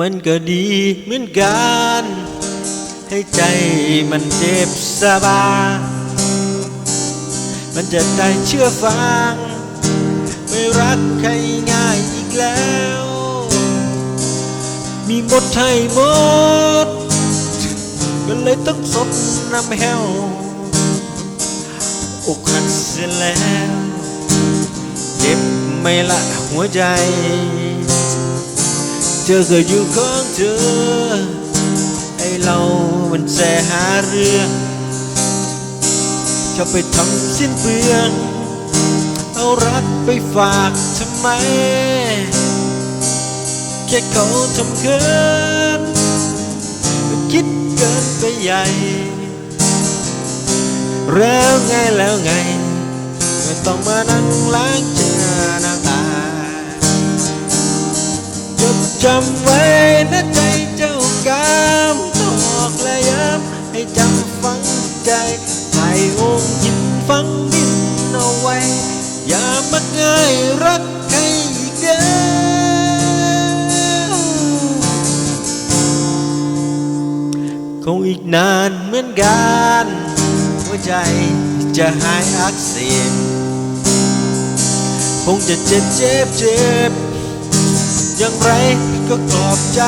มันก็ดีเหมือนกัน ให้ใจมันเจ็บสบายมันจะได้เชื่อฟัง ไม่รักใครง่ายอีกแล้ว มีหมดให้หมดก็เลยต้องสดน้ำแห้วอกหักเสียแล้ว เจ็บไม่ละหัวใจ เธอเคยอยู่ข้างเธอ ไอเรามันแสหาเรื่องชอบไปทำสิ้นเปลือง เอารักไปฝากทำไม แค่เขาทำเกินคิดเกินไปใหญ่ แล้วไงแล้วไง ไม่ต้องมานั่งล้าง ฝังใจใส่องค์ยินฝังดินเอาไว้ อย่ามักง่ายรักใครอีกเด้อคงอีกนานเหมือนกัน หัวใจจะหายอักเสบคงจะเจ็บเจ็บเจ็บอย่างไรก็กลอบใจ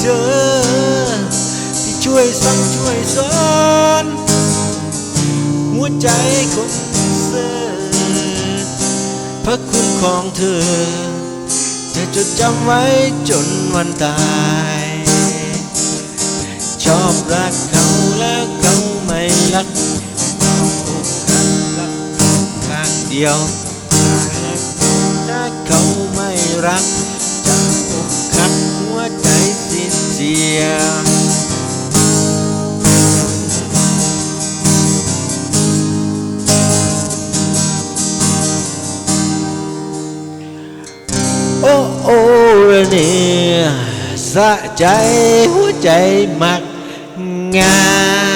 เธอ ช่วยสั่งช่วยสอนหัวใจคนเสือพระคุณของเธอ จะจดจำไว้จนวันตาย ชอบรักเขาแล้วเขาไม่รักเราอกหักรักเขาข้างเดียวถ้าเขาไม่รักจะอกหักหัวใจสิ้นเสียง โอ้โอ้เนี่ยสะใจหัวใจมักงา